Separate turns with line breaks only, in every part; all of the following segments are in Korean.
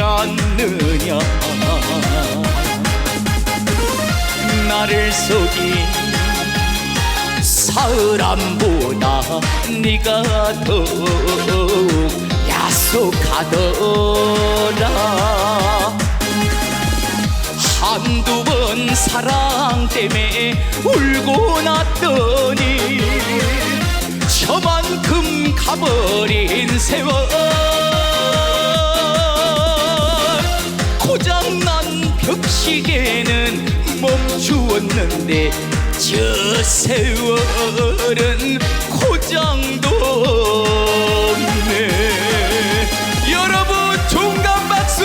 않느냐? 나를 속인 사람보다 네가 더욱 야속하더라. 한두 번 사랑 때문에 울고 났더니 저만큼 가버린 세월 난 벽시계는 멈추었는데 저 세월은 고장도 없네. 여러분 종감 박수!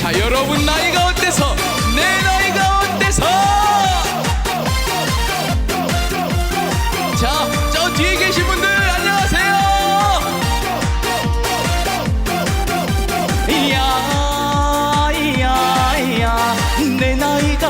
자 여러분 나이가 어때서? 내 나이가 어때서? 자저 뒤에 계신 분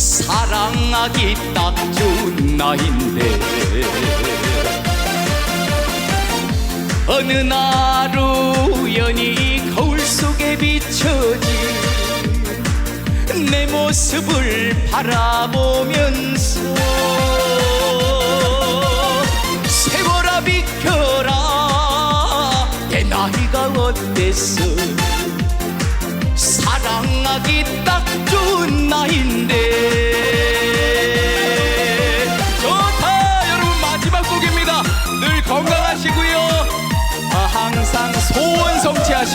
사랑하기 딱 좋은 나인데. 어느 날 우연히 거울 속에 비춰진 내 모습을 바라보면서 세월아 비켜라. 내 나이가 어때서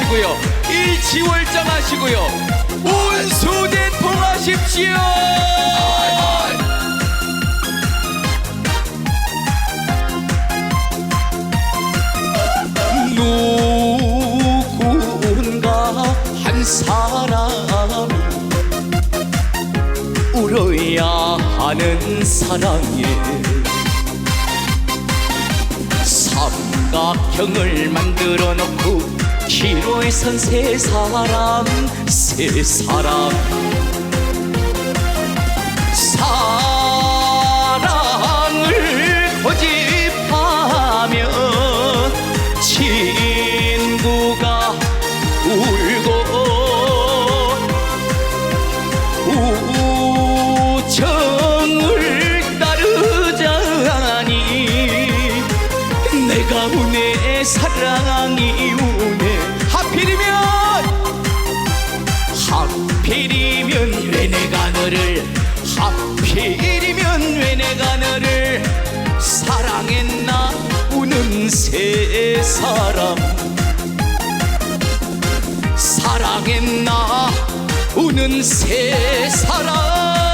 하시고요. 일치월장 하시고요. 운수대통 하십시오. 누군가 한 사람이 울어야 하는 사랑에 삼각형을 만들어 놓고 기로에 선세 사람 세 사람 사랑이 우네 하필이면 하필이면 왜 내가 너를 하필이면 왜 내가 너를 사랑했나 우는 세 사람. 사랑했나 우는 세 사람